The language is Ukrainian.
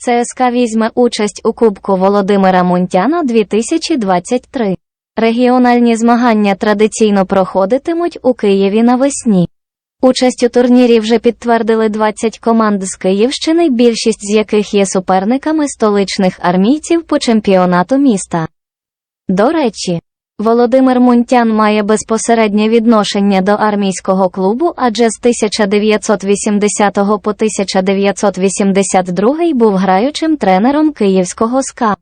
ЦСКА візьме участь у Кубку Володимира Мунтяна 2023. Регіональні змагання традиційно проходитимуть у Києві навесні. Участь у турнірі вже підтвердили 20 команд з Київщини, більшість з яких є суперниками столичних армійців по чемпіонату міста. До речі, Володимир Мунтян має безпосереднє відношення до армійського клубу, адже з 1980 по 1982 був граючим тренером київського СКА.